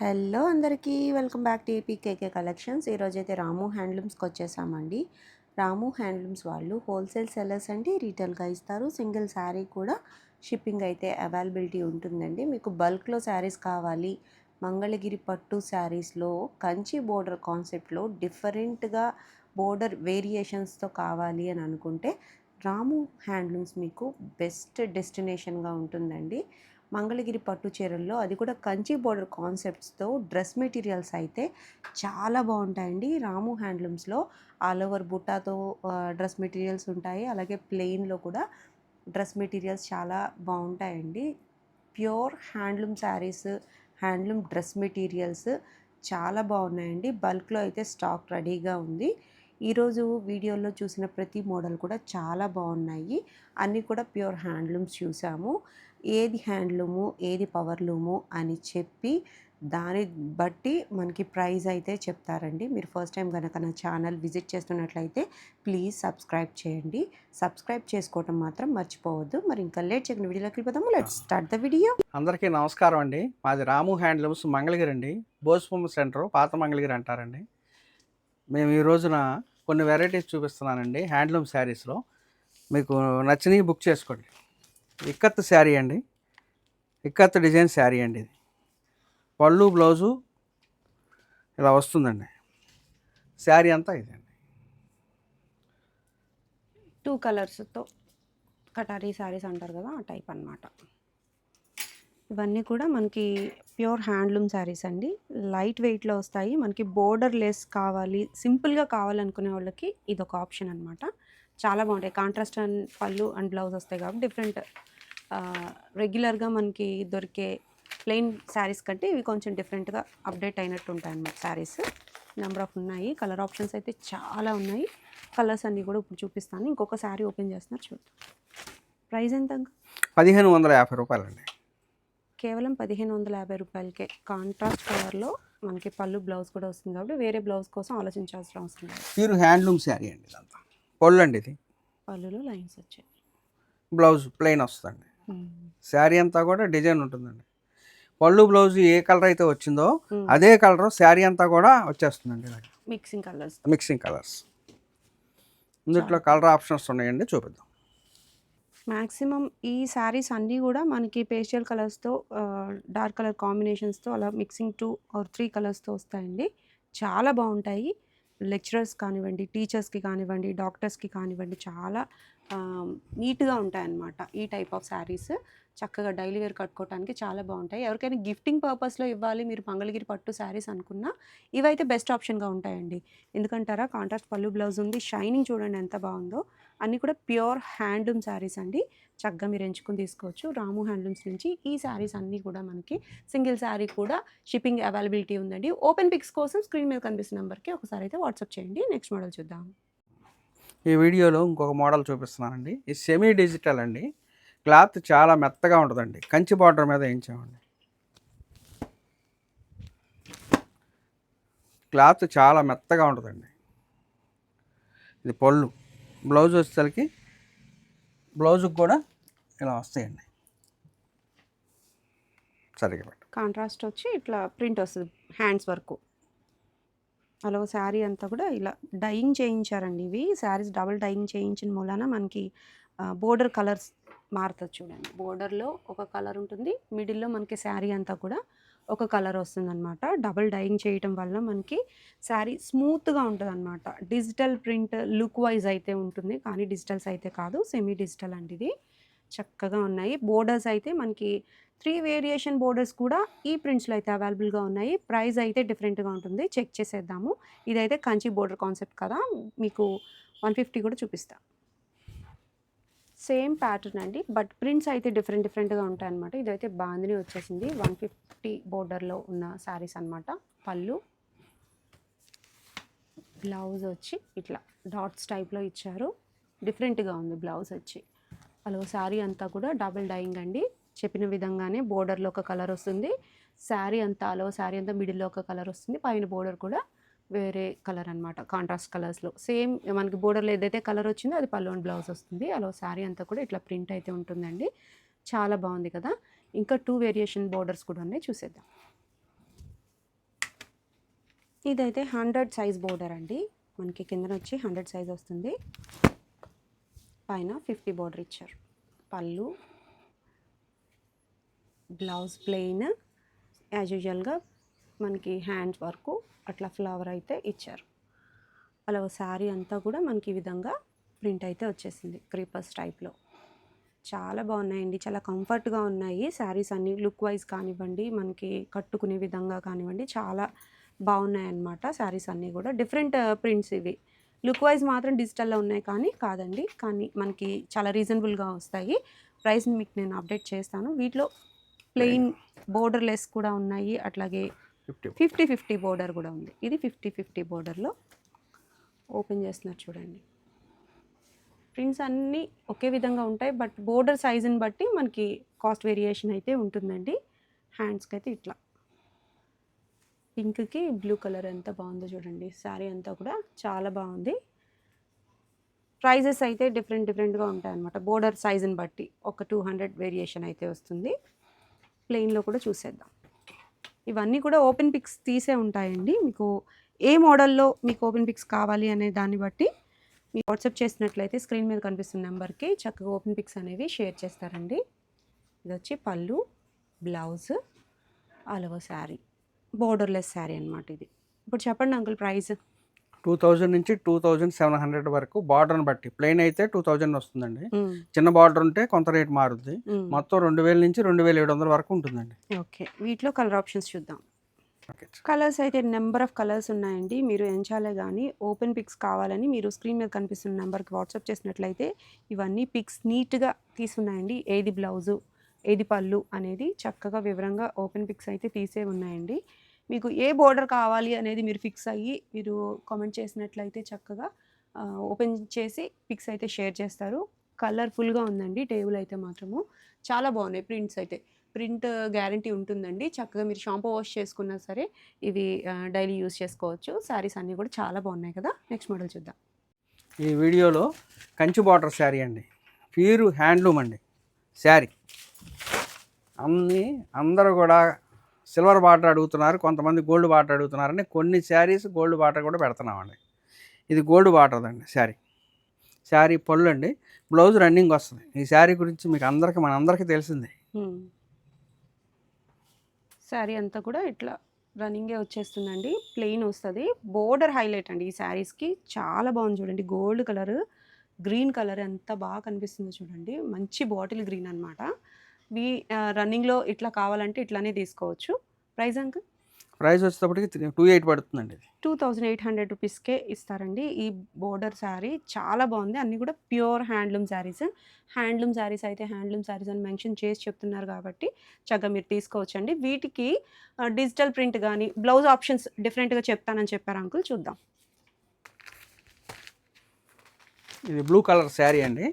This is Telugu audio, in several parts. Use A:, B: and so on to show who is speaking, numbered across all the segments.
A: హలో అందరికీ. Welcome back to A P K K collections. ఈరోజు అయితే రాము హ్యాండ్లూమ్స్కి వచ్చేసామండి. రాము హ్యాండ్లూమ్స్ వాళ్ళు హోల్సేల్ సెల్లర్స్ అండి రీటైల్గా ఇస్తారు. సింగిల్ శారీ కూడా షిప్పింగ్ అయితే అవైలబిలిటీ ఉంటుందండి. మీకు బల్క్లో శారీస్ కావాలి మంగళగిరి పట్టు శారీస్లో కంచి బోర్డర్ కాన్సెప్ట్లో డిఫరెంట్గా బోర్డర్ వేరియేషన్స్తో కావాలి అని అనుకుంటే రాము హ్యాండ్లూమ్స్ మీకు బెస్ట్ డెస్టినేషన్గా ఉంటుందండి. మంగళగిరి పట్టు చీరల్లో అది కూడా కంచి బోర్డర్ కాన్సెప్ట్స్తో డ్రెస్ మెటీరియల్స్ అయితే చాలా బాగుంటాయండి. రాము హ్యాండ్లూమ్స్లో ఆల్ ఓవర్ బుట్టాతో డ్రెస్ మెటీరియల్స్ ఉంటాయి. అలాగే ప్లెయిన్లో కూడా డ్రెస్ మెటీరియల్స్ చాలా బాగుంటాయండి. Pure handloom sarees handloom dress materials చాలా బాగున్నాయండి. బల్క్లో అయితే స్టాక్ రెడీగా ఉంది. ఈరోజు వీడియోలో చూసిన ప్రతి మోడల్ కూడా చాలా బాగున్నాయి. అన్నీ కూడా ప్యూర్ హ్యాండ్లూమ్స్ చూసాము. ఏది హ్యాండ్లూము ఏది పవర్లూము అని చెప్పి దాన్ని బట్టి మనకి ప్రైస్ అయితే చెప్తారండి. మీరు ఫస్ట్ టైం కనుక నా ఛానల్ విజిట్ చేస్తున్నట్లయితే ప్లీజ్ సబ్స్క్రైబ్ చేయండి. సబ్స్క్రైబ్ చేసుకోవటం మాత్రం మర్చిపోవద్దు. మరి ఇంకా లేట్ చేయకుండా వీడియోలోకి వెళ్ళిపోదాము. లెట్ స్టార్ట్ ద వీడియో
B: అందరికీ నమస్కారం అండి. మాది రాము హ్యాండ్లూమ్స్ మంగళగిరి అండి. బోస్బొమ్మ సెంటర్ పాత మంగళగిరి అంటారండి. మేము ఈ రోజున కొన్ని వెరైటీస్ చూపిస్తున్నానండి. హ్యాండ్లూమ్ శారీస్లో. మీకు నచ్చినవి బుక్ చేసుకోండి. ఇక్కత్ శారీ అండి. ఇక్కత్ డిజైన్ శారీ అండి ఇది. పళ్ళు బ్లౌజు ఇలా వస్తుందండి. శారీ అంతా ఇదండి
A: టూ కలర్స్తో కటారీ శారీస్ అంటారు కదా ఆ టైప్ అన్నమాట. ఇవన్నీ కూడా మనకి ప్యూర్ హ్యాండ్లూమ్ శారీస్ అండి. లైట్ వెయిట్లో వస్తాయి. మనకి బోర్డర్ లెస్ కావాలి సింపుల్గా కావాలనుకునే వాళ్ళకి ఇది ఒక ఆప్షన్ అనమాట చాలా బాగుంటాయి. కాంట్రాస్ట్ అండ్ పళ్ళు అండ్ బ్లౌజ్ వస్తాయి కాబట్టి డిఫరెంట్ రెగ్యులర్గా మనకి దొరికే ప్లెయిన్ శారీస్ కంటే ఇవి కొంచెం డిఫరెంట్గా అప్డేట్ అయినట్టు ఉంటాయి అన్నమాట శారీస్. నెంబర్ ఆఫ్ ఉన్నాయి. కలర్ ఆప్షన్స్ అయితే చాలా ఉన్నాయి. కలర్స్ అన్నీ కూడా ఇప్పుడు చూపిస్తాను. ఇంకొక శారీ ఓపెన్ చేస్తున్నారు. చూద్దాం. ప్రైస్ ఎంత?
B: పదిహేను వందల యాభై రూపాయలండి.
A: కేవలం పదిహేను వందల యాభై రూపాయలకే. కాంట్రాస్ట్ కలర్లో మనకి పళ్ళు బ్లౌజ్ కూడా వస్తుంది కాబట్టి వేరే బ్లౌజ్ కోసం ఆలోచించాల్సిన అవసరం లేదు.
B: ప్యూర్ హ్యాండ్లూమ్ శారీ అండి ఇదంతా. పళ్ళు అండి ఇది.
A: పళ్ళులో లైన్స్ వచ్చాయి.
B: బ్లౌజ్ ప్లెయిన్ వస్తుందండి. శారీ అంతా కూడా డిజైన్ ఉంటుందండి. పళ్ళు బ్లౌజ్ ఏ కలర్ అయితే వచ్చిందో. అదే కలర్ శారీ అంతా కూడా వచ్చేస్తుందండి
A: మిక్సింగ్ కలర్స్.
B: Mixing colours. ఇందులో కలర్ ఆప్షన్స్ ఉన్నాయండి చూపిద్దాం.
A: మ్యాక్సిమం ఈ శారీస్ అన్నీ కూడా మనకి పేస్టల్ కలర్స్తో డార్క్ కలర్ కాంబినేషన్స్తో అలా మిక్సింగ్ టూ ఆర్ త్రీ కలర్స్తో వస్తాయండి. చాలా బాగుంటాయి. లెక్చరర్స్ కానివ్వండి టీచర్స్కి కానివ్వండి డాక్టర్స్కి కానివ్వండి చాలా నీట్గా ఉంటాయి అన్నమాట ఈ టైప్ ఆఫ్ శారీస్. చక్కగా డైలీ వేర్ కట్టుకోవడానికి చాలా బాగుంటాయి. ఎవరికైనా గిఫ్టింగ్ పర్పస్లో ఇవ్వాలి మీరు మంగళగిరి పట్టు శారీస్ అనుకున్నా ఇవైతే బెస్ట్ ఆప్షన్గా ఉంటాయండి. ఎందుకంటారా కాంట్రాస్ట్ పళ్ళు బ్లౌజ్ ఉంది షైనింగ్ చూడండి ఎంత బాగుందో. అన్నీ కూడా ప్యూర్ హ్యాండ్లూమ్ శారీస్ అండి. చక్కగా మీరు ఎంచుకుని తీసుకోవచ్చు. రాము హ్యాండ్లూమ్స్ నుంచి ఈ శారీస్ అన్నీ కూడా మనకి సింగిల్ శారీ కూడా షిప్పింగ్ అవైలబిలిటీ ఉందండి. ఓపెన్ పిక్స్ కోసం స్క్రీన్ మీద కనిపిస్తున్న నెంబర్కి ఒకసారి అయితే వాట్సాప్ చేయండి. నెక్స్ట్ మోడల్ చూద్దాం.
B: ఈ వీడియోలో ఇంకొక మోడల్ చూపిస్తున్నానండి. ఇది సెమీ డిజిటల్ అండి. క్లాత్ చాలా మెత్తగా ఉంటుందండి. కంచి బార్డర్ మీద వేయించామండి. క్లాత్ చాలా మెత్తగా ఉంటుందండి. ఇది పళ్ళు. బ్లౌజ్ వచ్చేసరికి బ్లౌజ్కి కూడా ఇలా వస్తాయండి. సరిగ్గా పెట్టు.
A: కాంట్రాస్ట్ వచ్చి ఇట్లా ప్రింట్ వస్తుంది హ్యాండ్స్ వరకు. అలా శారీ అంతా కూడా ఇలా డైయింగ్ చేయించారండి ఇవి. శారీస్ డబుల్ డైయింగ్ చేయించిన మూలాన మనకి బోర్డర్ కలర్స్ మారుతుంది చూడండి. బోర్డర్లో ఒక కలర్ ఉంటుంది మిడిల్లో మనకి శారీ అంతా కూడా ఒక కలర్ వస్తుందన్నమాట. డబుల్ డైయింగ్ చేయటం వల్ల మనకి శారీ స్మూత్గా ఉంటుంది అనమాట డిజిటల్ ప్రింట్ లుక్ వైజ్ అయితే ఉంటుంది. కానీ డిజిటల్స్ అయితే కాదు. సెమీ డిజిటల్ అండి ఇది చక్కగా ఉన్నాయి. బోర్డర్స్ అయితే మనకి త్రీ వేరియేషన్ బోర్డర్స్ కూడా ఈ ప్రింట్స్లో అయితే అవైలబుల్గా ఉన్నాయి. ప్రైస్ అయితే డిఫరెంట్గా ఉంటుంది. చెక్ చేసేద్దాము. ఇదైతే కంచి బోర్డర్ కాన్సెప్ట్ కదా. మీకు వన్ ఫిఫ్టీ కూడా చూపిస్తాను సేమ్ ప్యాటర్న్ అండి. బట్ ప్రింట్స్ అయితే డిఫరెంట్ డిఫరెంట్గా ఉంటాయి అనమాట ఇదైతే బాందిని వచ్చేసింది. వన్ ఫిఫ్టీ బోర్డర్లో ఉన్న శారీస్ అనమాట పళ్ళు బ్లౌజ్ వచ్చి ఇట్లా డాట్స్ టైప్లో ఇచ్చారు. డిఫరెంట్గా ఉంది బ్లౌజ్ వచ్చి. అలాగే శారీ అంతా కూడా డబుల్ డైయింగ్ అండి. చెప్పిన విధంగానే బోర్డర్లో ఒక కలర్ వస్తుంది. శారీ అంతా అలో శారీ అంతా మిడిల్లో ఒక కలర్ వస్తుంది. పైన బోర్డర్ కూడా వేరే కలర్ అనమాట కాంట్రాస్ట్ కలర్స్లో సేమ్ మనకి బోర్డర్లో ఏదైతే కలర్ వచ్చిందో అది పల్లు అండ్ బ్లౌజ్ వస్తుంది. అలా శారీ అంతా కూడా ఇట్లా ప్రింట్ అయితే ఉంటుందండి. చాలా బాగుంది కదా? ఇంకా టూ వేరియేషన్ బోర్డర్స్ కూడా ఉన్నాయి. చూసేద్దాం. ఇదైతే హండ్రెడ్ సైజ్ బోర్డర్ అండి. మనకి కింద వచ్చి హండ్రెడ్ సైజ్ వస్తుంది. పైన ఫిఫ్టీ బోర్డర్ ఇచ్చారు. పళ్ళు బ్లౌజ్ ప్లెయిన్ యాజ్ యూజువల్గా మనకి హ్యాండ్స్ వరకు అట్లా ఫ్లవర్ అయితే ఇచ్చారు. అలా శారీ అంతా కూడా మనకి ఈ విధంగా ప్రింట్ అయితే వచ్చేసింది క్రీపర్స్ టైప్లో చాలా బాగున్నాయండి. చాలా కంఫర్ట్గా ఉన్నాయి. శారీస్ అన్ని లుక్ వైజ్ కానివ్వండి మనకి కట్టుకునే విధంగా కానివ్వండి చాలా బాగున్నాయి అన్నమాట శారీస్ అన్నీ కూడా. డిఫరెంట్ ప్రింట్స్ ఇవి. లుక్ వైజ్ మాత్రం డిజిటల్లో ఉన్నాయి కానీ కాదండి. కానీ మనకి చాలా రీజనబుల్గా వస్తాయి. ప్రైస్ మీకు నేను అప్డేట్ చేస్తాను. వీటిలో ప్లెయిన్ బోర్డర్ లెస్ కూడా ఉన్నాయి. అట్లాగే
B: ఫిఫ్టీ.
A: ఫిఫ్టీ ఫిఫ్టీ బోర్డర్ కూడా ఉంది. ఇది ఫిఫ్టీ ఫిఫ్టీ బోర్డర్లో ఓపెన్ చేస్తున్నారు చూడండి. ప్రింట్స్ అన్నీ ఒకే విధంగా ఉంటాయి బట్ బోర్డర్ సైజుని బట్టి మనకి కాస్ట్ వేరియేషన్ అయితే ఉంటుందండి. హ్యాండ్స్కి అయితే ఇట్లా. పింక్కి బ్లూ కలర్ ఎంత బాగుందో చూడండి. శారీ అంతా కూడా చాలా బాగుంది. ప్రైజెస్ అయితే డిఫరెంట్ డిఫరెంట్గా ఉంటాయన్నమాట బోర్డర్ సైజుని బట్టి ఒక టూ హండ్రెడ్ వేరియేషన్ అయితే వస్తుంది. ప్లెయిన్లో కూడా చూసేద్దాం. ఇవన్నీ కూడా ఓపెన్ పిక్స్ తీసే ఉంటాయండి. మీకు ఏ మోడల్లో మీకు ఓపెన్ పిక్స్ కావాలి అనే దాన్ని బట్టి మీరు వాట్సాప్ చేసినట్లయితే స్క్రీన్ మీద కనిపిస్తున్న నెంబర్కి చక్కగా ఓపెన్ పిక్స్ అనేవి షేర్ చేస్తారండి. ఇది వచ్చి పళ్ళు బ్లౌజ్ అలవ శారీ బోర్డర్లెస్ శారీ అనమాట ఇది. ఇప్పుడు చెప్పండి అంకుల్ ప్రైస్?
B: టూ థౌజండ్ నుంచి టూ థౌజండ్ సెవెన్ హండ్రెడ్ వరకు బార్డర్ని బట్టి. ప్లెయిన్ అయితే టూ థౌజండ్ వస్తుందండి. చిన్న బార్డర్ ఉంటే కొంత రేట్ మారుద్ది. మొత్తం రెండు వేల నుంచి రెండు వేల ఏడు వందల వరకు ఉంటుందండి.
A: ఓకే. వీటిలో కలర్ ఆప్షన్స్ చూద్దాం. కలర్స్ అయితే నెంబర్ ఆఫ్ కలర్స్ ఉన్నాయండి. మీరు ఎంచాలే కానీ ఓపెన్ పిక్స్ కావాలని మీరు స్క్రీన్ మీద కనిపిస్తున్న నెంబర్కి వాట్సాప్ చేసినట్లయితే ఇవన్నీ పిక్స్ నీట్గా తీసున్నాయండి. ఏది బ్లౌజు ఏది పళ్ళు అనేది చక్కగా వివరంగా ఓపెన్ పిక్స్ అయితే తీసే ఉన్నాయండి. మీకు ఏ బోర్డర్ కావాలి అనేది మీరు ఫిక్స్ అయ్యి మీరు కామెంట్ చేసినట్లయితే చక్కగా ఓపెన్ చేసి పిక్స్ అయితే షేర్ చేస్తారు. కలర్ఫుల్గా ఉందండి టేబుల్ అయితే మాత్రము. చాలా బాగున్నాయి ప్రింట్స్ అయితే. ప్రింట్ గ్యారంటీ ఉంటుందండి. చక్కగా మీరు షాంపూ వాష్ చేసుకున్నా సరే ఇవి డైలీ యూస్ చేసుకోవచ్చు. శారీస్ అన్నీ కూడా చాలా బాగున్నాయి కదా. నెక్స్ట్ మోడల్ చూద్దాం.
B: ఈ వీడియోలో కంచి బార్డర్ శారీ అండి. ప్యూర్ హ్యాండ్లూమ్ అండి. శారీ అన్ని అందరూ కూడా సిల్వర్ బాటర్ అడుగుతున్నారు కొంతమంది గోల్డ్ బాటర్ అడుగుతున్నారని కొన్ని శారీస్ గోల్డ్ బాటర్ కూడా పెడుతున్నామండి. ఇది గోల్డ్ బాటర్దండి శారీ. శారీ పళ్ళు అండి. బ్లౌజ్ రన్నింగ్ వస్తుంది. ఈ శారీ గురించి మీకు అందరికీ మన అందరికీ తెలిసిందే.
A: శారీ అంతా కూడా ఇట్లా రన్నింగే వచ్చేస్తుందండి. ప్లెయిన్ వస్తుంది. బోర్డర్ హైలైట్ అండి ఈ శారీస్కి. చాలా బాగుంది చూడండి. గోల్డ్ కలర్ గ్రీన్ కలర్ ఎంత బాగా కనిపిస్తుందో చూడండి. మంచి బాటిల్ గ్రీన్ అనమాట మీ రన్నింగ్లో ఇట్లా కావాలంటే ఇట్లానే తీసుకోవచ్చు. ప్రైస్ అంక్
B: ప్రైస్ వచ్చేటప్పటికి టూ ఎయిట్ పడుతుందండి
A: టూ థౌజండ్ ఎయిట్ హండ్రెడ్ రూపీస్కే ఇస్తారండి. ఈ బోర్డర్ శారీ చాలా బాగుంది. అన్నీ కూడా pure handloom sarees handloom sarees అయితే హ్యాండ్లూమ్ శారీస్ అని మెన్షన్ చేసి చెప్తున్నారు కాబట్టి చక్కగా మీరు తీసుకోవచ్చండి. వీటికి డిజిటల్ ప్రింట్ కానీ బ్లౌజ్ ఆప్షన్స్ డిఫరెంట్గా చెప్తానని చెప్పారు అంకుల్. చూద్దాం.
B: ఇది బ్లూ కలర్ శారీ అండి.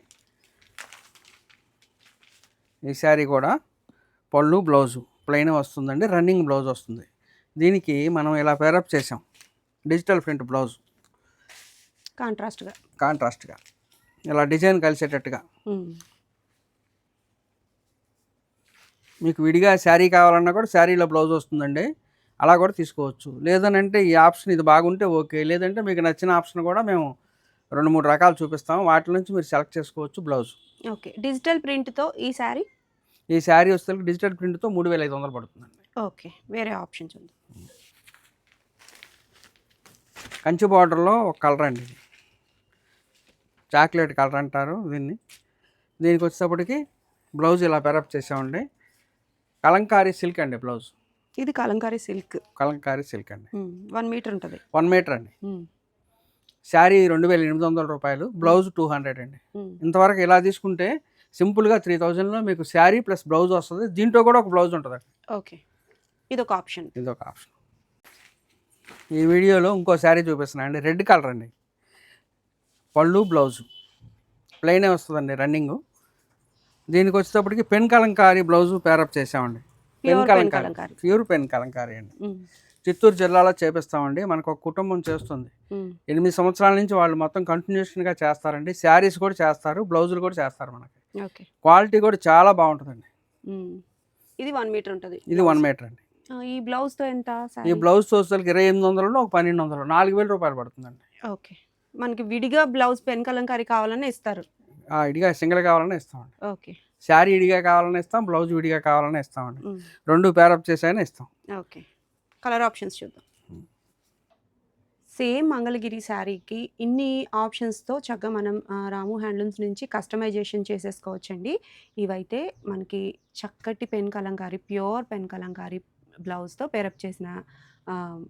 B: ఈ శారీ కూడా పళ్ళు బ్లౌజు ప్లెయిన్ వస్తుందండి రన్నింగ్ బ్లౌజ్ వస్తుంది. దీనికి మనం ఇలా పేరప్ చేసాం. Digital print blouse.
A: కాంట్రాస్ట్గా.
B: కాంట్రాస్ట్గా. ఇలా డిజైన్ కలిసేటట్టుగా. మీకు విడిగా శారీ కావాలన్నా కూడా శారీలో బ్లౌజ్ వస్తుందండి. అలా కూడా తీసుకోవచ్చు. లేదనంటే ఈ ఆప్షన్ ఇది బాగుంటే ఓకే. లేదంటే మీకు నచ్చిన ఆప్షన్ కూడా మేము రెండు మూడు రకాలు చూపిస్తాం. వాటి నుంచి మీరు సెలెక్ట్ చేసుకోవచ్చు బ్లౌజ్.
A: ఓకే. డిజిటల్ ప్రింట్తో ఈ శారీ?
B: ఈ శారీ వస్తే డిజిటల్ ప్రింట్తో మూడు వేల ఐదు వందలు పడుతుందండి.
A: ఓకే. వేరే ఆప్షన్స్ ఉంది.
B: కంచి బార్డర్లో ఒక కలర్ అండి ఇది. చాక్లెట్ కలర్ అంటారు దీన్ని. దీనికి వచ్చేటప్పటికి బ్లౌజ్ ఇలా పెరప్ చేసామండి. కలంకారీ సిల్క్ అండి బ్లౌజ్.
A: ఇది కలంకారీ సిల్క్.
B: కలంకారీ సిల్క్ అండి.
A: వన్ మీటర్ ఉంటుంది.
B: వన్ మీటర్ అండి. శారీ రెండు వేల ఎనిమిది వందల రూపాయలు బ్లౌజ్ టూ హండ్రెడ్ అండి. ఇంతవరకు ఇలా తీసుకుంటే సింపుల్గా త్రీ థౌజండ్లో మీకు శారీ ప్లస్ బ్లౌజ్ వస్తుంది. దీంట్లో కూడా ఒక బ్లౌజ్ ఉంటుంది
A: ఓకే. ఇది ఒక ఆప్షన్.
B: ఇది ఒక ఆప్షన్. ఈ వీడియోలో ఇంకో శారీ చూపిస్తున్నా అండి. రెడ్ కలర్ అండి. పళ్ళు బ్లౌజు. ప్లెయినే వస్తుందండి రన్నింగ్. దీనికి వచ్చేటప్పటికి pen Kalamkari blouse pair up చేసామండి pen Kalamkari. Pure pen Kalamkari అండి. చిత్తూరు జిల్లాలో చేపిస్తామండి. మనకు ఒక కుటుంబం చేస్తుంది. ఎనిమిది సంవత్సరాల నుంచి వాళ్ళు మొత్తం కంటిన్యూషన్గా చేస్తారండి. శారీస్ కూడా చేస్తారు బ్లౌజులు కూడా చేస్తారు మనకి. క్వాలిటీ కూడా చాలా బాగుంటుందండి.
A: ఇది వన్ మీటర్ ఉంటుంది.
B: ఇది వన్ మీటర్ అండి.
A: ఈ బ్లౌజ్తో ఎంత
B: ఈ బ్లౌజ్ చూసేసరికి ఇరవై ఎనిమిది వందలు ఒక పన్నెండు వందలు నాలుగు వేల రూపాయలు పడుతుందండి.
A: ఓకే. మనకి విడిగా బ్లౌజ్ పెన్ కలంకారీ కావాలని ఇస్తారు.
B: ఇడిగా సింగిల్ కావాలన్నా ఇస్తామండి.
A: ఓకే.
B: శారీ ఇడిగా కావాలన్నా ఇస్తాం బ్లౌజ్ విడిగా కావాలన్నా ఇస్తామండి. రెండు పేరప్ చేసైనా ఇస్తాం.
A: ఓకే. కలర్ ఆప్షన్స్ చూద్దాం. సేమ్ మంగళగిరి శారీకి ఇన్ని ఆప్షన్స్తో చక్కగా మనం రాము హ్యాండ్లూమ్స్ నుంచి కస్టమైజేషన్ చేసేసుకోవచ్చండి ఇవైతే మనకి చక్కటి pen Kalamkari pure pen Kalamkari బ్లౌజ్తో pair up చేసిన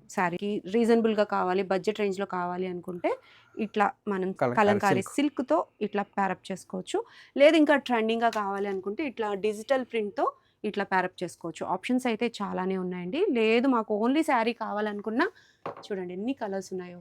A: శారీకి రీజనబుల్గా కావాలి బడ్జెట్ రేంజ్లో కావాలి అనుకుంటే ఇట్లా మనం
B: కలంకారీ.
A: సిల్క్తో ఇట్లా ప్యారప్ చేసుకోవచ్చు లేదు ఇంకా ట్రెండింగ్గా కావాలి అనుకుంటే ఇట్లా డిజిటల్ ప్రింట్తో ఇట్లా ప్యారప్ చేసుకోవచ్చు. ఆప్షన్స్ అయితే చాలానే ఉన్నాయండి. లేదు మాకు ఓన్లీ శారీ కావాలనుకున్నా చూడండి ఎన్ని కలర్స్ ఉన్నాయో.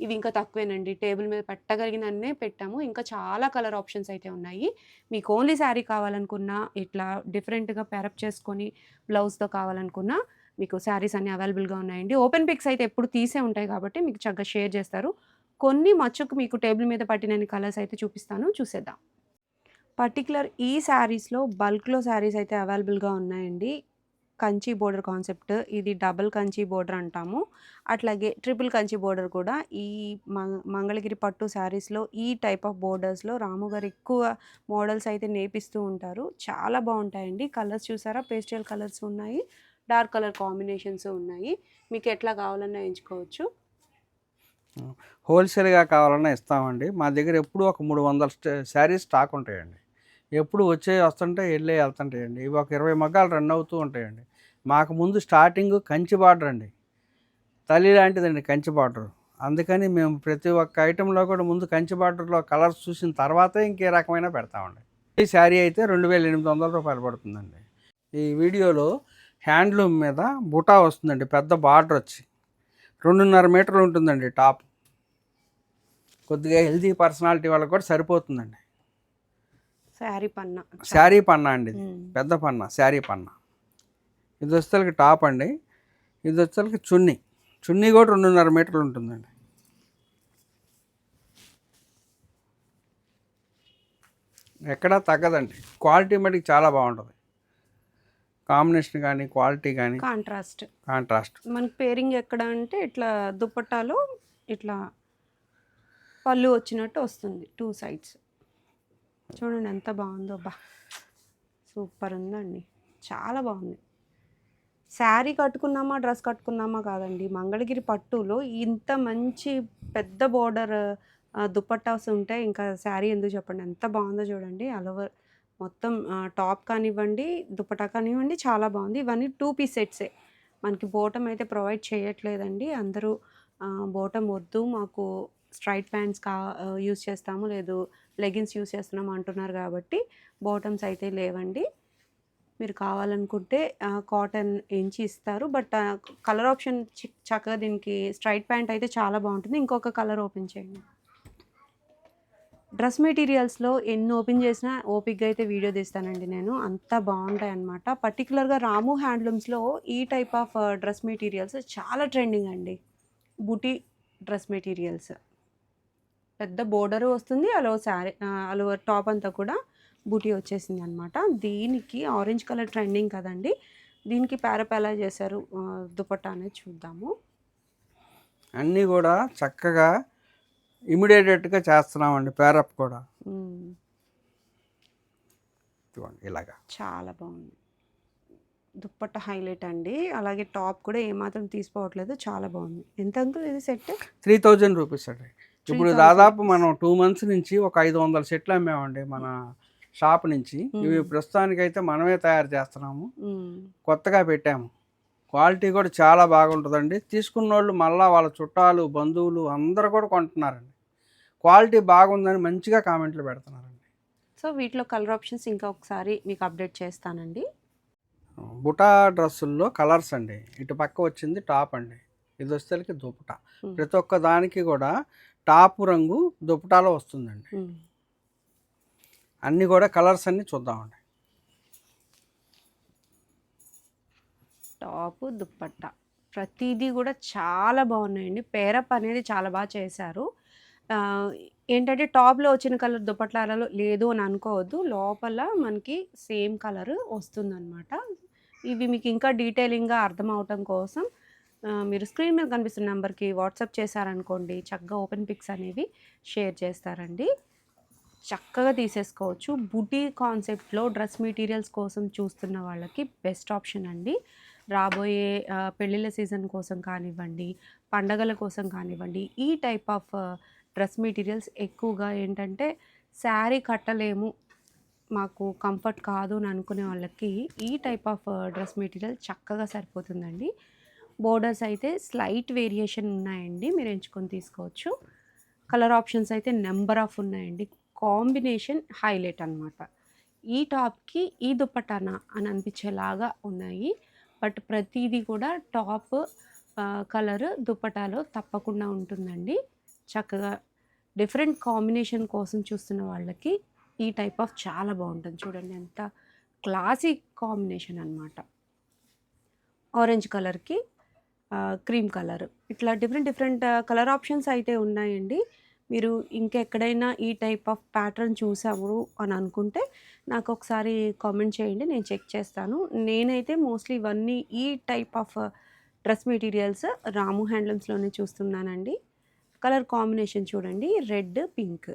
A: ఇవి ఇంకా తక్కువేనండి. టేబుల్ మీద పెట్టగలిగినన్నే పెట్టాము. ఇంకా చాలా కలర్ ఆప్షన్స్ అయితే ఉన్నాయి. మీకు ఓన్లీ శారీ కావాలనుకున్నా ఇట్లా డిఫరెంట్గా ప్యారప్ చేసుకొని బ్లౌజ్తో కావాలనుకున్నా మీకు శారీస్ అన్ని అవైలబుల్గా ఉన్నాయండి. ఓపెన్ పిక్స్ అయితే ఎప్పుడు తీసే ఉంటాయి కాబట్టి మీకు చక్కగా షేర్ చేస్తారు. కొన్ని మచ్చుకు మీకు టేబుల్ మీద పట్టినన్ని కలర్స్ అయితే చూపిస్తాను. చూసేద్దాం. పర్టికులర్ ఈ శారీస్లో బల్క్లో శారీస్ అయితే అవైలబుల్గా ఉన్నాయండి. Kanchi border concept. ఇది డబుల్ కంచి బోర్డర్ అంటాము. అట్లాగే ట్రిపుల్ కంచి బోర్డర్ కూడా ఈ మంగళగిరి పట్టు శారీస్లో ఈ టైప్ ఆఫ్ బోర్డర్స్లో రాము గారు ఎక్కువ మోడల్స్ అయితే నేపిస్తూ ఉంటారు. చాలా బాగుంటాయండి. కలర్స్ చూసారా? పేస్టల్ కలర్స్ ఉన్నాయి. డార్క్ కలర్ కాంబినేషన్స్ ఉన్నాయి. మీకు ఎట్లా కావాలన్నా ఎంచుకోవచ్చు.
B: హోల్సేల్గా కావాలన్నా ఇస్తామండి. మా దగ్గర ఎప్పుడు ఒక మూడు వందల శారీస్ స్టాక్ ఉంటాయండి. ఎప్పుడు వచ్చే వస్తుంటే వెళ్ళే వెళ్తుంటాయండి. ఇవి ఒక ఇరవై మగ్గాలు రన్ అవుతూ ఉంటాయండి. మాకు ముందు స్టార్టింగ్ కంచి బార్డర్ అండి. తల్లి లాంటిదండి కంచి బార్డర్. అందుకని మేము ప్రతి ఒక్క ఐటెంలో కూడా ముందు కంచి బార్డర్లో కలర్స్ చూసిన తర్వాతే ఇంకే రకమైన పెడతామండి. ఈ శారీ అయితే రెండు వేల ఎనిమిది వందల రూపాయలు పడుతుందండి. ఈ వీడియోలో హ్యాండ్లూమ్ మీద బుటా వస్తుందండి. పెద్ద బార్డర్ వచ్చి రెండున్నర మీటర్లు ఉంటుందండి టాప్. కొద్దిగా హెల్తీ పర్సనాలిటీ వాళ్ళకి కూడా సరిపోతుందండి.
A: శారీ పన్న.
B: శారీ పన్నా అండి. పెద్ద పన్నా శారీ పన్నా. ఇది వచ్చేసరికి టాప్ అండి. ఇది వచ్చేసరికి చున్నీ. చున్నీ కూడా రెండున్నర మీటర్లు ఉంటుందండి. ఎక్కడా తగ్గదండి. క్వాలిటీ మటుకు చాలా బాగుంటుంది. కాంబినేషన్ కానీ క్వాలిటీ కానీ
A: కాంట్రాస్ట్.
B: కాంట్రాస్ట్.
A: మనకి పేరింగ్ ఎక్కడ అంటే ఇట్లా దుప్పట్టాలో ఇట్లా పళ్ళు వచ్చినట్టు వస్తుంది టూ సైడ్స్. చూడండి ఎంత బాగుందో బా సూపర్ ఉందండి. చాలా బాగుంది. శారీ కట్టుకున్నామా డ్రెస్ కట్టుకున్నామా కాదండి. మంగళగిరి పట్టులో ఇంత మంచి పెద్ద బోర్డర్ దుప్పట్టాస్ ఉంటే ఇంకా శారీ ఎందుకు చెప్పండి? ఎంత బాగుందో చూడండి. అలవర్ మొత్తం టాప్ కానివ్వండి దుపట్టా కానివ్వండి చాలా బాగుంది. ఇవన్నీ టూ పీస్ సెట్సే మనకి బోటం అయితే ప్రొవైడ్ చేయట్లేదండి. అందరూ బోటం వద్దు. మాకు స్ట్రైట్ ప్యాంట్స్ కా యూస్ చేస్తాము లేదు లెగిన్స్ యూస్ చేస్తున్నాము అంటున్నారు కాబట్టి బాటమ్స్ అయితే లేవండి. మీరు కావాలనుకుంటే కాటన్ ఎంచి ఇస్తారు. బట్ కలర్ ఆప్షన్ చక్కగా దీనికి స్ట్రైట్ ప్యాంట్ అయితే చాలా బాగుంటుంది. ఇంకొక కలర్ ఓపెన్ చేయండి. డ్రెస్ మెటీరియల్స్లో ఎన్ని ఓపెన్ చేసినా ఓపిక్గా అయితే వీడియో తీస్తానండి నేను. అంత బాగుంటాయి అనమాట పర్టికులర్గా రాము హ్యాండ్లూమ్స్లో ఈ టైప్ ఆఫ్ డ్రెస్ మెటీరియల్స్ చాలా ట్రెండింగ్ అండి. బుటీ డ్రెస్ మెటీరియల్స్. పెద్ద బోర్డర్ వస్తుంది. అలో శారీ అలో టాప్ అంతా కూడా బూటీ వచ్చేసింది అనమాట దీనికి ఆరెంజ్ కలర్ ట్రెండింగ్ కదండి. దీనికి ప్యారప్ ఎలా చేశారు? దుపట్టా అనేది చూద్దాము.
B: అన్నీ కూడా చక్కగా ఇమిడియేటెడ్గా చేస్తున్నామండి పేరప్ కూడా. ఇలాగా.
A: చాలా బాగుంది. దుప్పట్ట హైలైట్ అండి. అలాగే టాప్ కూడా ఏమాత్రం తీసుకోవట్లేదు. చాలా బాగుంది. ఎంత అంకుల్ ఇది సెట్?
B: త్రీ థౌజండ్ రూపీస్ అండి. ఇప్పుడు
A: 3000
B: దాదాపు. మనం టూ మంత్స్ నుంచి ఒక ఐదు వందల సెట్లు అమ్మామండి మన షాప్ నుంచి. ఇవి. ప్రస్తుతానికైతే మనమే తయారు చేస్తున్నాము. కొత్తగా పెట్టాము. క్వాలిటీ కూడా చాలా బాగుంటుందండి. తీసుకున్న వాళ్ళు మళ్ళీ వాళ్ళ చుట్టాలు బంధువులు అందరూ కూడా కొంటున్నారండి. క్వాలిటీ బాగుందని మంచిగా కామెంట్లు పెడుతున్నారండి.
A: సో వీటిలో కలర్ ఆప్షన్స్ ఇంకా ఒకసారి మీకు అప్డేట్ చేస్తానండి.
B: బుటా డ్రెస్సుల్లో కలర్స్ అండి. ఇటు పక్క వచ్చింది టాప్ అండి. ఇది వచ్చేసరికి దుపటా. ప్రతి ఒక్క దానికి కూడా టాప్ రంగు దుపటాలో వస్తుందండి. అన్నీ కూడా కలర్స్ అన్నీ చూద్దామండి.
A: టాప్ దుప్పట్ట ప్రతిదీ కూడా చాలా బాగున్నాయండి. పేరప్ అనేది చాలా బాగా చేశారు. ఏంటంటే టాప్లో వచ్చిన కలర్ దుప్పట్లాలలో లేదు అని అనుకోవద్దు. లోపల మనకి సేమ్ కలర్ వస్తుందన్నమాట. ఇవి మీకు ఇంకా డీటెయిలింగ్గా అర్థం అవటం కోసం మీరు స్క్రీన్ మీద కనిపిస్తున్న నెంబర్కి వాట్సాప్ చేశారనుకోండి చక్కగా ఓపెన్ పిక్స్ అనేవి షేర్ చేస్తారండి. చక్కగా తీసేసుకోవచ్చు. బుటీ కాన్సెప్ట్లో డ్రెస్ మెటీరియల్స్ కోసం చూస్తున్న వాళ్ళకి బెస్ట్ ఆప్షన్ అండి. రాబోయే పెళ్ళిళ్ళ సీజన్ కోసం కానివ్వండి పండగల కోసం కానివ్వండి ఈ టైప్ ఆఫ్ డ్రెస్ మెటీరియల్స్ ఎక్కువగా ఏంటంటే శారీ కట్టలేము మాకు కంఫర్ట్ కాదు అని అనుకునే వాళ్ళకి ఈ టైప్ ఆఫ్ డ్రెస్ మెటీరియల్ చక్కగా సరిపోతుందండి. బోర్డర్స్ అయితే స్లైట్ వేరియేషన్ ఉన్నాయండి మీరు ఎంచుకొని తీసుకోవచ్చు. కలర్ ఆప్షన్స్ అయితే నెంబర్ ఆఫ్ ఉన్నాయండి. కాంబినేషన్ హైలైట్ అన్నమాట. ఈ టాప్కి ఈ దుప్పటానా అని అనిపించేలాగా ఉన్నాయి. బట్ ప్రతిదీ కూడా టాప్ కలర్ దుప్పటాలో తప్పకుండా ఉంటుందండి. చక్కగా డిఫరెంట్ కాంబినేషన్ కోసం చూస్తున్న వాళ్ళకి ఈ టైప్ ఆఫ్ చాలా బాగుంటుంది. చూడండి ఎంత క్లాసిక్ కాంబినేషన్ అనమాట ఆరెంజ్ కలర్కి క్రీమ్ కలర్. ఇట్లా డిఫరెంట్ డిఫరెంట్ కలర్ ఆప్షన్స్ అయితే ఉన్నాయండి. మీరు ఇంకెక్కడైనా ఈ టైప్ ఆఫ్ ప్యాటర్న్ చూసాము అని అనుకుంటే నాకు ఒకసారి కామెంట్ చేయండి నేను చెక్ చేస్తాను. నేనైతే మోస్ట్లీ ఇవన్నీ ఈ type of dress materials Ramu హ్యాండ్లూమ్స్లోనే చూస్తున్నానండి. కలర్ కాంబినేషన్ చూడండి రెడ్ పింక్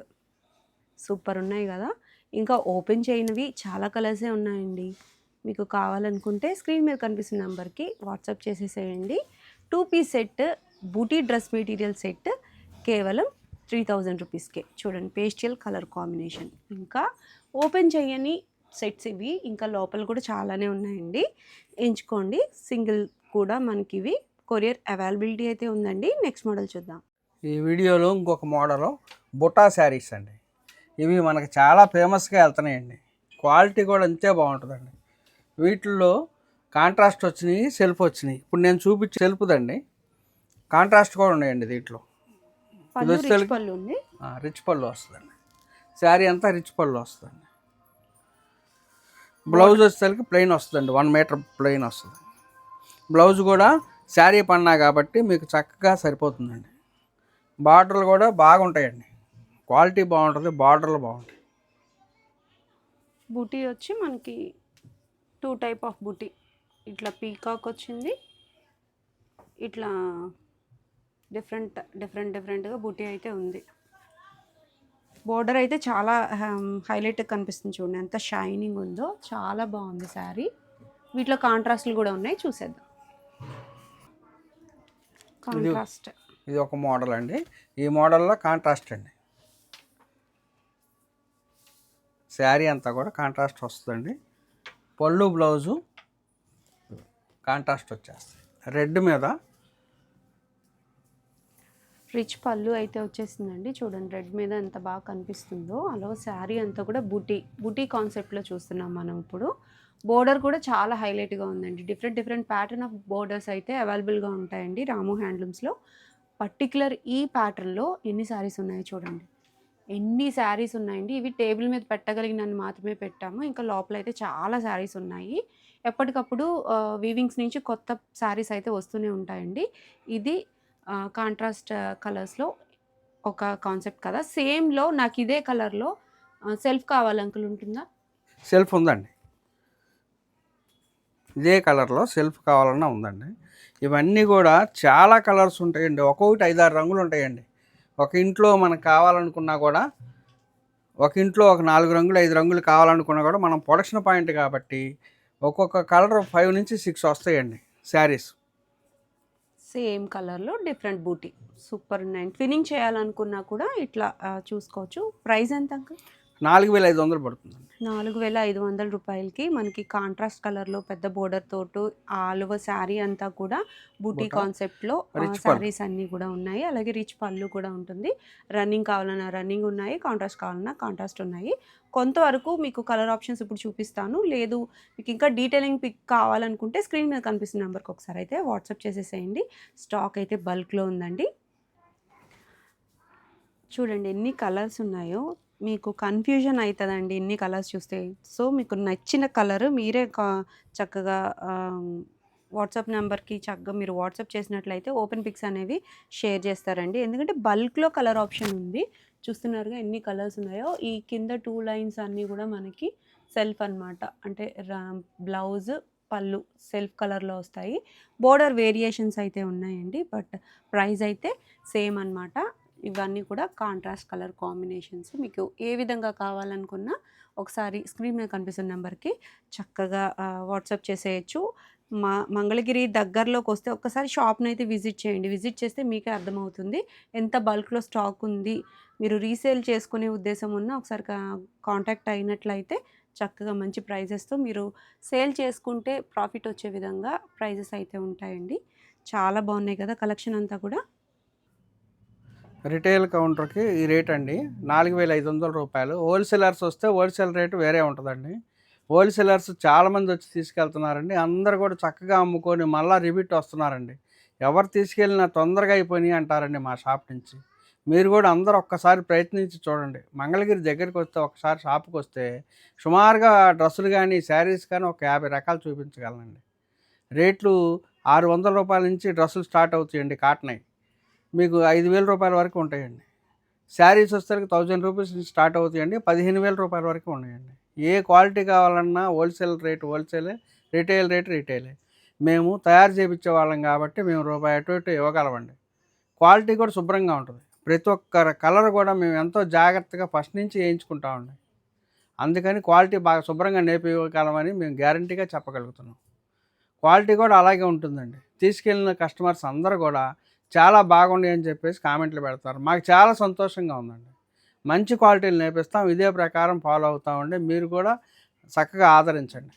A: సూపర్ ఉన్నాయి కదా. ఇంకా ఓపెన్ చేయనివి చాలా కలర్సే ఉన్నాయండి. మీకు కావాలనుకుంటే స్క్రీన్ మీద కనిపిస్తున్న నెంబర్కి వాట్సాప్ చేసేసేయండి. టూ పీస్ సెట్ బూటీ డ్రెస్ మెటీరియల్ సెట్ కేవలం త్రీ థౌజండ్ రూపీస్కే. చూడండి పేస్టియల్ కలర్ కాంబినేషన్. ఇంకా ఓపెన్ చేయని సెట్స్ ఇవి ఇంకా లోపల కూడా చాలానే ఉన్నాయండి. ఎంచుకోండి సింగిల్ కూడా మనకి ఇవి కొరియర్ అవైలబిలిటీ అయితే ఉందండి. నెక్స్ట్ మోడల్ చూద్దాం.
B: ఈ వీడియోలో ఇంకొక మోడల్ బుటా శారీస్ అండి. ఇవి మనకు చాలా ఫేమస్గా వెళ్తున్నాయండి. క్వాలిటీ కూడా అంతే బాగుంటుందండి. వీటిల్లో కాంట్రాస్ట్ వచ్చినాయి సెల్ఫ్ వచ్చినాయి. ఇప్పుడు నేను చూపించే సెల్ఫ్దండి. కాంట్రాస్ట్ కూడా ఉన్నాయండి దీంట్లో.
A: రిచ్ పళ్ళు
B: వస్తుందండి. శారీ అంతా రిచ్ పళ్ళు వస్తుందండి. బ్లౌజ్ వచ్చేసరికి ప్లెయిన్ వస్తుందండి. వన్ మీటర్ ప్లెయిన్ వస్తుంది. బ్లౌజ్ కూడా శారీ పన్నా కాబట్టి మీకు చక్కగా సరిపోతుందండి. బార్డర్లు కూడా బాగుంటాయండి. క్వాలిటీ బాగుంటుంది బార్డర్లు బాగుంటాయి.
A: బూటీ వచ్చి మనకి టూ టైప్ ఆఫ్ బూటీ. ఇట్లా పీకాక్ వచ్చింది. ఇట్లా డిఫరెంట్ డిఫరెంట్ డిఫరెంట్గా బూటీ అయితే ఉంది. బోర్డర్ అయితే చాలా హైలైట్ కనిపిస్తుంది చూడండి. ఎంత షైనింగ్ ఉందో చాలా బాగుంది శారీ. వీటిలో కాంట్రాస్ట్లు కూడా ఉన్నాయి చూసేద్దాం. కాంట్రాస్ట్.
B: ఇది ఒక మోడల్ అండి. ఈ మోడల్లో కాంట్రాస్ట్ అండి. శారీ అంతా కూడా కాంట్రాస్ట్ వస్తుందండి. పళ్ళు బ్లౌజు కాంట్రాస్ట్ వచ్చేస్తాయి. రెడ్ మీద?
A: రిచ్ పళ్ళు అయితే వచ్చేసిందండి. చూడండి రెడ్ మీద ఎంత బాగా కనిపిస్తుందో. అలాగే శారీ అంతా కూడా బుటీ బుటీ కాన్సెప్ట్లో చూస్తున్నాం మనం ఇప్పుడు. బోర్డర్ కూడా చాలా హైలైట్గా ఉందండి. Different different pattern of borders అయితే అవైలబుల్గా ఉంటాయండి రాము హ్యాండ్లూమ్స్లో పర్టికులర్ ఈ ప్యాటర్న్లో ఎన్ని శారీస్ ఉన్నాయో చూడండి. ఎన్ని శారీస్ ఉన్నాయండి. ఇవి టేబుల్ మీద పెట్టగలిగినన్ని మాత్రమే పెట్టాము. ఇంకా లోపల అయితే చాలా శారీస్ ఉన్నాయి. ఎప్పటికప్పుడు వీవింగ్స్ నుంచి కొత్త శారీస్ అయితే వస్తూనే ఉంటాయండి. ఇది కాంట్రాస్ట్ కలర్స్లో ఒక కాన్సెప్ట్ కదా. సేమ్లో నాకు ఇదే కలర్లో సెల్ఫ్ కావాలి ఉంటుందా?
B: సెల్ఫ్ ఉందండి. ఇదే కలర్లో సెల్ఫ్ కావాలన్నా ఉందండి. ఇవన్నీ కూడా చాలా కలర్స్ ఉంటాయండి. ఒక్కొక్కటి ఐదారు రంగులు ఉంటాయండి. ఒక ఇంట్లో మనకు కావాలనుకున్నా కూడా ఒక ఇంట్లో ఒక నాలుగు రంగులు ఐదు రంగులు కావాలనుకున్నా కూడా మనం ప్రొడక్షన్ పాయింట్ కాబట్టి ఒక్కొక్క కలర్ ఫైవ్ నుంచి సిక్స్ వస్తాయండి శారీస్.
A: సేమ్ కలర్లో డిఫరెంట్ బూటీ. సూపర్ ఉన్నాయి. ఫినింగ్ చేయాలనుకున్నా కూడా ఇట్లా చూసుకోవచ్చు. ప్రైస్ ఎంత అంకుల్?
B: నాలుగు వేల ఐదు వందలు పడుతుందండి
A: నాలుగు వేల ఐదు వందల రూపాయలకి మనకి కాంట్రాస్ట్ కలర్లో పెద్ద బోర్డర్ తోటు ఆలువ శారీ అంతా కూడా బూటీ కాన్సెప్ట్లో. శారీస్ అన్నీ కూడా ఉన్నాయి. అలాగే రిచ్ పళ్ళు కూడా ఉంటుంది. రన్నింగ్ కావాలన్నా రన్నింగ్ ఉన్నాయి కాంట్రాస్ట్ కావాలన్నా కాంట్రాస్ట్ ఉన్నాయి. కొంతవరకు మీకు కలర్ ఆప్షన్స్ ఇప్పుడు చూపిస్తాను. లేదు మీకు ఇంకా డీటెయిలింగ్ పిక్ కావాలనుకుంటే స్క్రీన్ మీద కనిపిస్తున్న నెంబర్కి ఒకసారి అయితే వాట్సాప్ చేసేసేయండి. స్టాక్ అయితే బల్క్లో ఉందండి. చూడండి ఎన్ని కలర్స్ ఉన్నాయో. మీకు కన్ఫ్యూజన్ అవుతుందండి ఇన్ని కలర్స్ చూస్తే. సో మీకు నచ్చిన కలర్ మీరే కా- చక్కగా వాట్సాప్ నెంబర్కి చక్కగా మీరు వాట్సాప్ చేసినట్లయితే ఓపెన్ పిక్స్ అనేవి షేర్ చేస్తారండి. ఎందుకంటే బల్క్లో కలర్ ఆప్షన్ ఉంది. చూస్తున్నారుగా ఎన్ని కలర్స్ ఉన్నాయో. ఈ కింద టూ లైన్స్ అన్నీ కూడా మనకి సెల్ఫ్ అన్నమాట. అంటే బ్లౌజ్ పళ్ళు సెల్ఫ్ కలర్లో వస్తాయి. బోర్డర్ వేరియేషన్స్ అయితే ఉన్నాయండి. బట్ ప్రైస్ అయితే సేమ్ అన్నమాట. ఇవన్నీ కూడా కాంట్రాస్ట్ కలర్ కాంబినేషన్స్ మీకు ఏ విధంగా కావాలనుకున్నా ఒకసారి స్క్రీన్ మీద కనిపిస్తున్న నెంబర్కి చక్కగా వాట్సాప్ చేసేయచ్చు. మా మంగళగిరి దగ్గరలోకి వస్తే ఒక్కసారి షాప్ని అయితే విజిట్ చేయండి. విజిట్ చేస్తే మీకే అర్థమవుతుంది. ఎంత బల్క్లో స్టాక్ ఉంది. మీరు రీసేల్ చేసుకునే ఉద్దేశం ఉన్నా ఒకసారి కాంటాక్ట్ అయినట్లయితే చక్కగా మంచి ప్రైజెస్తో మీరు సేల్ చేసుకుంటే ప్రాఫిట్ వచ్చే విధంగా ప్రైజెస్ అయితే ఉంటాయండి. చాలా బాగున్నాయి కదా కలెక్షన్ అంతా కూడా.
B: రిటైల్ కౌంటర్కి ఈ రేట్ అండి నాలుగు వేల ఐదు వందల రూపాయలు. హోల్సేలర్స్ వస్తే హోల్సేల్ రేటు వేరే ఉంటుందండి. హోల్సేలర్స్ చాలామంది వచ్చి తీసుకెళ్తున్నారండి. అందరు కూడా చక్కగా అమ్ముకొని మళ్ళీ రిపీట్ వస్తున్నారండి. ఎవరు తీసుకెళ్ళినా తొందరగా అయిపోయినాయి అంటారండి మా షాప్ నుంచి. మీరు కూడా అందరూ ఒక్కసారి ప్రయత్నించి చూడండి. మంగళగిరి దగ్గరికి వస్తే ఒకసారి షాప్కి వస్తే సుమారుగా డ్రెస్సులు కానీ శారీస్ కానీ ఒక యాభై రకాలు చూపించగలనండి. రేట్లు ఆరు వందల రూపాయల నుంచి డ్రెస్సులు స్టార్ట్ అవుతాయండి కాటన్. అయి. మీకు ఐదు వేల రూపాయల వరకు ఉంటాయండి. శారీస్ వచ్చేసరికి థౌజండ్ రూపీస్ నుంచి స్టార్ట్ అవుతాయండి. పదిహేను వేల రూపాయల వరకు ఉన్నాయండి. ఏ క్వాలిటీ కావాలన్నా హోల్సేల్ రేట్ హోల్సేలే రిటైల్ రేట్ రిటైలే. మేము తయారు చేయించే వాళ్ళం కాబట్టి మేము రూపాయి అటు ఇటు ఇవ్వగలమండి. క్వాలిటీ కూడా శుభ్రంగా ఉంటుంది. ప్రతి ఒక్క కలర్ కూడా మేము ఎంతో జాగ్రత్తగా ఫస్ట్ నుంచి వేయించుకుంటామండి. అందుకని క్వాలిటీ బాగా శుభ్రంగా నేర్పించగలమని మేము గ్యారంటీగా చెప్పగలుగుతున్నాం. క్వాలిటీ కూడా అలాగే ఉంటుందండి. తీసుకెళ్ళిన కస్టమర్స్ అందరూ కూడా చాలా బాగుండి అని చెప్పేసి కామెంట్లు పెడతారు. మాకు చాలా సంతోషంగా ఉందండి. మంచి క్వాలిటీలు నేర్పిస్తాం ఇదే ప్రకారం ఫాలో అవుతామండి. మీరు కూడా చక్కగా ఆదరించండి.